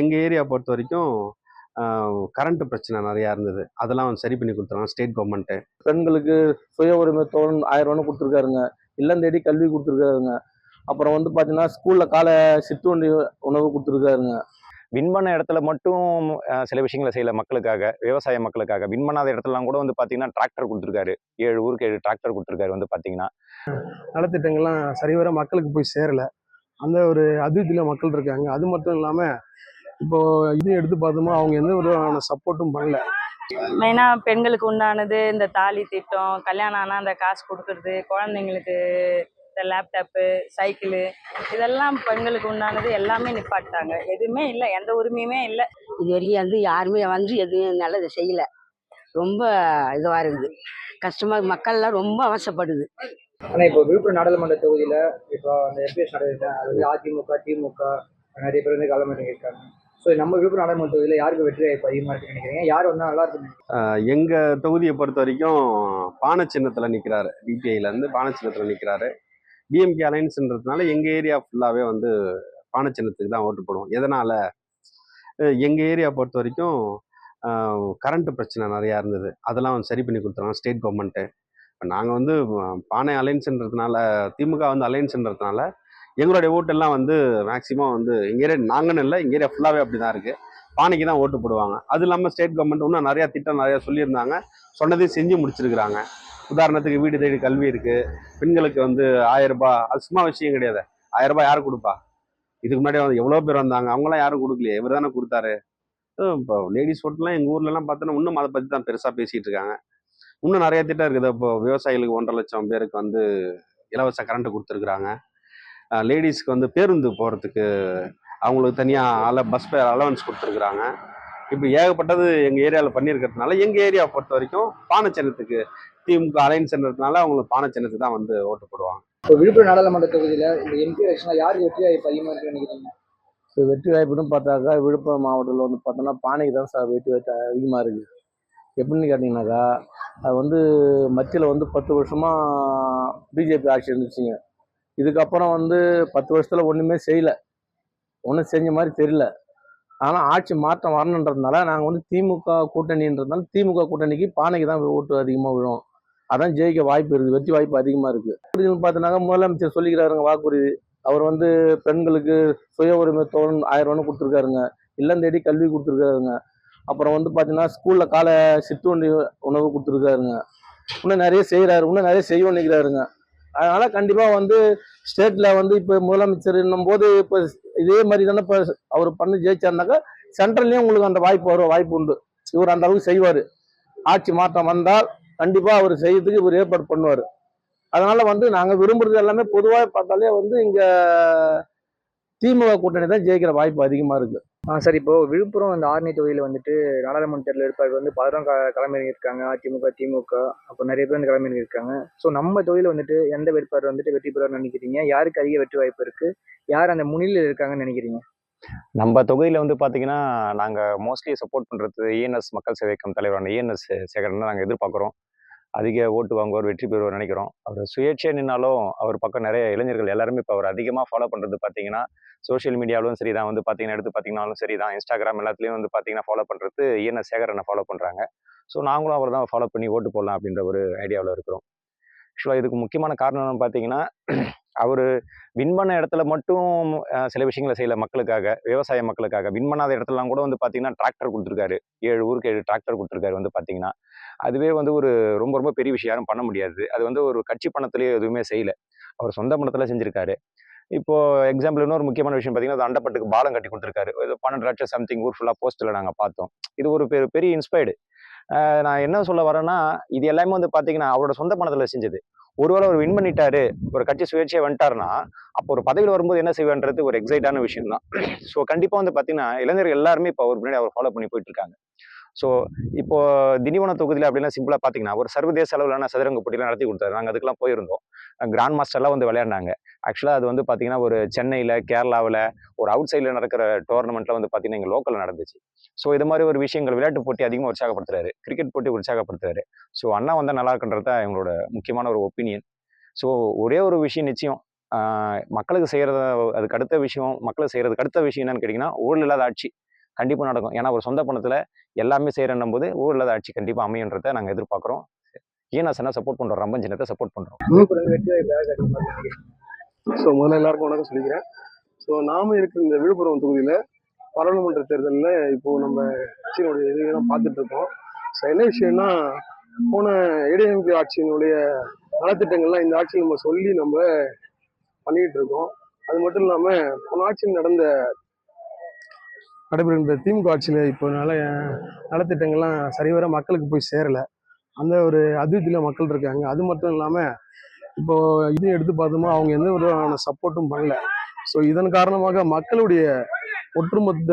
எங்கள் ஏரியா பொறுத்த வரைக்கும் கரண்ட் பிரச்சனை நிறையா இருந்தது. அதெல்லாம் வந்து சரி பண்ணி கொடுத்துருவாங்க ஸ்டேட் கவர்மெண்ட்டு பெண்களுக்கு சுய உரிமை தோழன் ஆயிரம் ரூபான்னு கொடுத்துருக்காருங்க. இல்லம் தேடி கல்வி கொடுத்துருக்காருங்க. அப்புறம் வந்து பார்த்தீங்கன்னா ஸ்கூலில் காலை சிற்றுண்டி உணவு கொடுத்துருக்காருங்க. வின் பண்ண இடத்துல மட்டும் சில விஷயங்களை செய்யல மக்களுக்காக விவசாய மக்களுக்காக. வின் பண்ணாத இடத்துலலாம் கூட வந்து பார்த்தீங்கன்னா டிராக்டர் கொடுத்துருக்காரு. ஏழு ஊருக்கு ஏழு டிராக்டர் கொடுத்துருக்காரு வந்து பார்த்தீங்கன்னா நலத்திட்டங்கள்லாம் சரிவர மக்களுக்கு போய் சேரல. அந்த ஒரு அதிருப்தியில் மக்கள் இருக்காங்க. அது மட்டும் இல்லாமல் இப்போ இது எடுத்து பார்த்தோமா அவங்க எந்த விதமான சப்போர்ட்டும் பண்ணல. மெயினாக பெண்களுக்கு உண்டானது இந்த தாலி திட்டம் கல்யாணம் ஆனால் அந்த காசு கொடுக்கறது குழந்தைங்களுக்கு இந்த லேப்டாப்பு சைக்கிளு இதெல்லாம் பெண்களுக்கு உண்டானது எல்லாமே நிப்பாட்டாங்க. எதுவுமே இல்லை எந்த உரிமையுமே இல்லை. இது வரைக்கும் வந்து யாருமே வந்து எதுவும் நல்லது செய்யலை. ரொம்ப இதுவாக இருக்குது. கஷ்டமாக மக்கள்லாம் ரொம்ப அவசப்படுது. ஆனால் இப்போ விழுப்புரம் நாடாளுமன்ற தொகுதியில் இப்போ அந்த எம்பிஎஸ் நடக்குது அது வந்து அதிமுக திமுக நிறைய பேர் வந்து களமிறங்கியிருக்காங்க ஸோ நம்ம விழுப்புரம் நாடாளுமன்ற தொகுதியில் யாருக்கு வெற்றி வாய்ப்பு அதிகமாக இருக்குன்னு நினைக்கிறீங்க? யார் வந்தால் நல்லா இருக்குன்னு எங்கள் தொகுதியை பொறுத்த வரைக்கும் பானை சின்னத்தில் நிற்கிறாரு டிபிஐலேருந்து பானை சின்னத்தில் நிற்கிறாரு டிஎம்கே அலைன்ஸ்ன்றதுனால எங்கள் ஏரியா ஃபுல்லாகவே வந்து பானை சின்னத்துக்கு தான் ஓட்டு போடுவோம். எதனால்? எங்கள் ஏரியா பொறுத்த வரைக்கும் கரண்ட் பிரச்சனை நிறையா இருந்தது. அதெல்லாம் சரி பண்ணி கொடுத்துருவாங்க ஸ்டேட் கவர்மெண்ட்டு இப்போ நாங்கள் வந்து பானை அலைன்ஸ்ன்றதுனால திமுக வந்து அலைன்ஸ்ன்றதுனால எங்களுடைய ஓட்டெல்லாம் வந்து மேக்சிமம் வந்து எங்கள் ஏரியா நாங்கன்னு இல்லை எங்கள் ஏரியா ஃபுல்லாகவே அப்படி தான் இருக்குது பானைக்கு தான் ஓட்டு போடுவாங்க. அது இல்லாமல் ஸ்டேட் கவர்மெண்ட் இன்னும் நிறையா திட்டம் நிறையா சொல்லியிருந்தாங்க. சொன்னதையும் செஞ்சு முடிச்சிருக்கிறாங்க. உதாரணத்துக்கு வீடு தேடி கல்வி இருக்குது பெண்களுக்கு வந்து ஆயிரம் ரூபாய் அது சும்மா விஷயம் கிடையாது. ஆயிரம் ரூபாய் யார் கொடுப்பா? இதுக்கு முன்னாடி வந்து எவ்வளோ பேர் வந்தாங்க? அவங்களாம் யாரும் கொடுக்கலையே. இவர் தானே கொடுத்தாரு இப்போ லேடிஸ் ஓட்டுலாம் எங்கள் ஊர்லலாம் பார்த்தோன்னா இன்னும் அதை பற்றி தான் பெருசாக பேசிகிட்டு இருக்காங்க. இன்னும் நிறைய திட்டம் இருக்குது. இப்போ விவசாயிகளுக்கு ஒன்றரை லட்சம் பேருக்கு வந்து இலவச கரண்ட் கொடுத்துருக்குறாங்க. லேடிஸ்க்கு வந்து பேருந்து போகிறதுக்கு அவங்களுக்கு தனியாக அல பஸ் ஃபேர் அலவன்ஸ் கொடுத்துருக்குறாங்க. இப்போ ஏகப்பட்டது எங்கள் ஏரியாவில் பண்ணியிருக்கிறதுனால எங்கள் ஏரியாவை பொறுத்த வரைக்கும் பானை சின்னத்துக்கு திமுக அலைன்ஸ்ன்றதுனால அவங்களுக்கு பானை சின்னத்துக்கு தான் வந்து ஓட்டு போடுவாங்க. இப்போ விழுப்புரம் நாடாளுமன்ற தொகுதியில் இந்த எம்பி எலெக்ஷனில் யாருக்கு வெற்றி வாய்ப்பு அதிகமாக இருக்குன்னு நினைக்கிறீங்க? இப்போ வெற்றி வாய்ப்புன்னு பார்த்தாக்கா விழுப்புரம் மாவட்டத்தில் வந்து பார்த்தோன்னா பானைக்கு தான் சார் வெற்றி வாய்ப்பு அதிகமாக இருக்குது எப்படின்னு கேட்டிங்கனாக்கா அது வந்து மத்தியில் வந்து பத்து வருஷமாக பிஜேபி ஆட்சி இருந்துச்சுங்க. இதுக்கப்புறம் வந்து பத்து வருஷத்தில் ஒன்றுமே செய்யலை. ஒன்றும் செஞ்ச மாதிரி தெரியல. ஆனால் ஆட்சி மாற்றம் வரணுன்றதுனால நாங்கள் வந்து திமுக கூட்டணின்றதுனால திமுக கூட்டணிக்கு பானைக்கு தான் ஓட்டு அதிகமாக விழும் அதான் ஜெயிக்க வாய்ப்பு இருக்குது வெற்றி வாய்ப்பு அதிகமாக இருக்குது பார்த்தோன்னாக்கா முதலமைச்சர் சொல்லிக்கிறாருங்க வாக்குறுதி. அவர் வந்து பெண்களுக்கு சுய உரிமை தோழன் ஆயிரம் ரூபான்னு கொடுத்துருக்காருங்க. இல்லம் தேடி கல்வி கொடுத்துருக்காருங்க. அப்புறம் வந்து பார்த்தீங்கன்னா ஸ்கூலில் காலை சிற்றுண்டி உணவு கொடுத்துருக்காருங்க. இன்னும் நிறைய செய்கிறாரு இன்னும் நிறைய செய்ய நினைக்கிறாருங்க அதனால் கண்டிப்பாக வந்து ஸ்டேட்டில் வந்து இப்போ முதலமைச்சர் போது இப்போ இதே மாதிரி தானே இப்போ அவர் பண்ணி ஜெயிச்சாருனாக்கா சென்ட்ரல்லையும் உங்களுக்கு அந்த வாய்ப்பு வரும் வாய்ப்பு உண்டு. இவர் அந்த அளவுக்கு செய்வார். ஆட்சி மாற்றம் வந்தால் கண்டிப்பாக அவர் செய்யறதுக்கு இவர் ஏற்பாடு பண்ணுவார். அதனால் வந்து நாங்கள் விரும்புறது எல்லாமே பொதுவாக பார்த்தாலே வந்து இங்கே திமுக கூட்டணி தான் ஜெயிக்கிற வாய்ப்பு அதிகமாக இருக்குது சார் இப்போ விழுப்புரம் அந்த ஆர்னி தொகுதியில் வந்துட்டு நாடாளுமன்ற தேர்தல் இருப்பார் வந்து பலரும் க களமிறங்கியிருக்காங்க. அதிமுக திமுக அப்புறம் நிறைய பேர் வந்து களமிறங்கியிருக்காங்க. ஸோ நம்ம தொகுதியில் வந்துட்டு எந்த வேட்பாளர் வந்துட்டு வெற்றி பெறுவார்னு நினைக்கிறீங்க? யாருக்கு அதிக வெற்றி வாய்ப்பு இருக்கு? யார் அந்த முன்னிலையில் இருக்காங்கன்னு நினைக்கிறீங்க? நம்ம தொகுதியில் வந்து பார்த்தீங்கன்னா நாங்கள் மோஸ்ட்லி சப்போர்ட் பண்ணுறது இஎன்எஸ் மக்கள் சேவைக்கம் தலைவரான இஎன்எஸ் சேகரன் தான் நாங்கள் எதிர்பார்க்குறோம். அதிக ஓட்டு வாங்குவார் வெற்றி பெறுவார் நினைக்கிறோம். அவர் சுயேட்சை நின்னாலும் அவர் பக்கம் நிறைய இளைஞர்கள் எல்லாருமே இப்போ அவர் அதிகமாக ஃபாலோ பண்ணுறது பார்த்தீங்கன்னா சோஷியல் மீடியாவிலும் சரி தான் வந்து பார்த்தீங்கன்னா எடுத்து பார்த்தீங்கன்னாலும் சரி தான் இன்ஸ்டாகிராம் எல்லாத்துலேயும் வந்து பார்த்தீங்கன்னா ஃபாலோ பண்ணுறது ஈன சேகரனை ஃபாலோ பண்ணுறாங்க ஸோ நாங்களும் அவர் தான் ஃபாலோ பண்ணி ஓட்டு போடலாம் அப்படின்ற ஒரு ஐடியாவில் இருக்கிறோம். ஆக்சுவலாக இதுக்கு முக்கியமான காரணம் என்னன்னு பார்த்தீங்கன்னா அவர் வின் பண்ண இடத்துல மட்டும் சில விஷயங்களை செய்யல மக்களுக்காக விவசாய மக்களுக்காக. வின் பண்ணாத இடத்துலலாம் கூட வந்து பார்த்தீங்கன்னா டிராக்டர் கொடுத்துருக்காரு. ஏழு ஊருக்கு ஏழு டிராக்டர் கொடுத்துருக்காரு வந்து பார்த்தீங்கன்னா அதுவே வந்து ஒரு ரொம்ப ரொம்ப பெரிய விஷயம் யாரும் பண்ண முடியாது. அது வந்து ஒரு கட்சி பணத்திலேயே எதுவுமே செய்யல. அவர் சொந்த பணத்தில் செஞ்சுருக்காரு. இப்போ எக்ஸாம்பிள் இன்னொரு முக்கியமான விஷயம் பார்த்தீங்கன்னா அது அண்டப்பட்டுக்கு பாலம் கட்டி கொடுத்துருக்காரு. பன்னெண்டு லட்சம் சம்திங் ஊர் ஃபுல்லாக போஸ்ட்டில் நாங்கள் பார்த்தோம். இது ஒரு பெரிய இன்ஸ்பைர்டு நான் என்ன சொல்ல வரேன்னா இது எல்லாமே வந்து பார்த்தீங்கன்னா அவரோட சொந்த பணத்தில் செஞ்சது. ஒருவேளை அவர் வின் பண்ணிட்டாரு ஒரு கட்சி சுயேட்சையை வந்துட்டாருன்னா அப்போ ஒரு பதவியில் வரும்போது என்ன செய்வேன்றது ஒரு எக்ஸைட்டான விஷயம் தான் ஸோ கண்டிப்பாக வந்து பார்த்தீங்கன்னா இளைஞர்கள் எல்லாருமே இப்போ அவர் பின்னாடி அவர் ஃபாலோ பண்ணி போயிட்டு இருக்காங்க. ஸோ இப்போ திண்டிவனம் தொகுதியில் அப்படின்னா சிம்பிளாக பார்த்தீங்கன்னா ஒரு சர்வதேச அளவிலான சதுரங்க போட்டிலாம் நடத்தி கொடுத்தாரு. நாங்கள் அதுக்கெல்லாம் போயிருந்தோம். கிராண்ட் மாஸ்டர்லாம் வந்து விளையாடினாங்க. ஆக்சுவலாக அது வந்து பார்த்தீங்கன்னா ஒரு சென்னையில் கேரளாவில் ஒரு அவுட் சைடில் நடக்கிற டோர்னமெண்ட்டில் வந்து பார்த்தீங்கன்னா எங்கள் லோக்கலில் நடந்துச்சு. ஸோ இது மாதிரி ஒரு விஷயங்கள் விளையாட்டு போட்டி அதிகமாக உற்சாகப்படுத்துறாரு. கிரிக்கெட் போட்டி உற்சாகப்படுத்துறாரு. ஸோ அண்ணா வந்தால் நல்லா இருக்குன்றது தான் எங்களோட முக்கியமான ஒரு ஒப்பீனியன் ஸோ ஒரே ஒரு விஷயம் நிச்சயம். மக்களுக்கு செய்கிறத அதுக்கு அடுத்த விஷயம் மக்களுக்கு செய்கிறதுக்கு அடுத்த விஷயம் என்னன்னு கேட்டிங்கன்னா ஊழல் இல்லாத ஆட்சி. கண்டிப்பாக நடக்கும். ஏன்னா ஒரு சொந்த பணத்தில் எல்லாமே செய்கிறன்னும் போது ஊரில் இல்லாத ஆட்சி கண்டிப்பாக அமையன்றதை நாங்கள் எதிர்பார்க்குறோம். ஈனசனை சப்போர்ட் பண்ணுறோம் ரம்பன் சின்னத்தை சப்போர்ட் பண்ணுறோம் வெற்றி ஸோ முதல்ல எல்லாருக்கும் வணக்கம் சொல்லிக்கிறேன். ஸோ நாம இருக்கிற இந்த விழுப்புரம் தொகுதியில் பாராளுமன்ற தேர்தலில் இப்போது நம்ம கட்சியினுடைய இதெல்லாம் பார்த்துட்டு இருக்கோம். ஸோ என்ன விஷயம்னா போன ஏடிஎம்கே ஆட்சியினுடைய நலத்திட்டங்கள்லாம் இந்த ஆட்சியில் நம்ம சொல்லி நம்ம பண்ணிக்கிட்டு இருக்கோம். அது மட்டும் இல்லாமல் போன ஆட்சியில் நடந்த நடைபெறுகின்ற திமுக ஆட்சியில் இப்போ நல்ல நலத்திட்டங்கள்லாம் சரிவர மக்களுக்கு போய் சேரலை. அந்த ஒரு அதிருப்தியில் மக்கள் இருக்காங்க. அது மட்டும் இல்லாமல் இப்போ இதையும் எடுத்து பார்த்தோமா அவங்க எந்த விதமான சப்போர்ட்டும் பண்ணல. ஸோ இதன் காரணமாக மக்களுடைய ஒட்டுமொத்த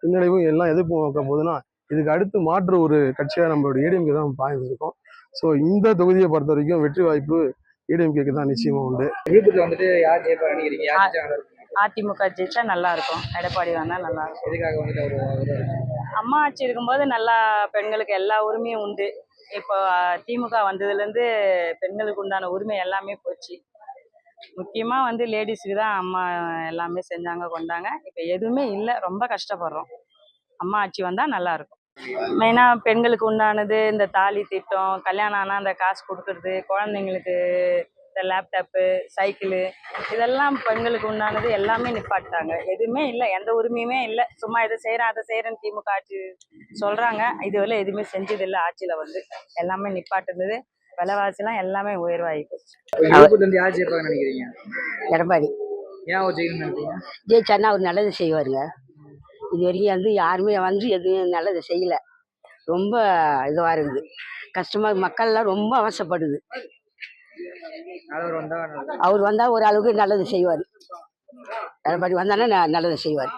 பின்னடைவும் எல்லாம் எதிர்ப்பு பார்க்க போகுதுன்னா இதுக்கு அடுத்து மாற்று ஒரு கட்சியாக நம்மளுடைய ஏடிஎம்கே தான் பாய்ந்துருக்கோம் ஸோ இந்த தொகுதியை பொறுத்த வரைக்கும் வெற்றி வாய்ப்பு ஏடிஎம்கேக்கு தான் நிச்சயமாக உண்டு. வந்துட்டு யார் ஜெயிப்பாங்க அதிமுக ஜெயிச்சா நல்லா இருக்கும். எடப்பாடி வந்தா நல்லா இருக்கும். எதுக்காக வந்துட்டு அவர் வருவாரு? அம்மா ஆட்சி இருக்கும்போது நல்லா பெண்களுக்கு எல்லா உரிமையும் உண்டு. இப்போ திமுக வந்ததுலேருந்து பெண்களுக்கு உண்டான உரிமை எல்லாமே போச்சு. முக்கியமாக வந்து லேடிஸுக்கு தான் அம்மா எல்லாமே செஞ்சாங்க கொண்டாங்க. இப்போ எதுவுமே இல்லை. ரொம்ப கஷ்டப்படுறோம். அம்மா ஆட்சி வந்தால் நல்லா இருக்கும். மெயினாக பெண்களுக்கு உண்டானது இந்த தாலி திட்டம் கல்யாணம் ஆனால் அந்த காசு கொடுக்கறது குழந்தைங்களுக்கு இந்த லேப்டாப்பு சைக்கிளு இதெல்லாம் பெண்களுக்கு உண்டானது எல்லாமே நிப்பாட்டாங்க. எதுவுமே இல்லை எந்த உரிமையுமே இல்லை. சும்மா இதை செய்கிறேன் அதை செய்கிறேன்னு திமுக ஆட்சி சொல்கிறாங்க இதுவரை எதுவுமே செஞ்சதில்லை. ஆட்சியில் வந்து எல்லாமே நிப்பாட்டுனது விலைவாசிலாம் எல்லாமே உயர்வாகி போச்சு. நினைக்கிறீங்க? எடப்பாடி. ஏன் அவர் ஜெயிச்சாருன்னா நல்லது செய்வாருங்க? இது வரைக்கும் வந்து யாருமே வந்து எதுவும் நல்லது செய்யலை. ரொம்ப இதுவாக இருக்குது. கஷ்டமாக மக்கள்லாம் ரொம்ப அவசப்படுது. அவர் வந்தால் ஒரு அளவுக்கு நல்லது செய்வார். எடப்பாடி வந்தாலும் நல்லது செய்வார்.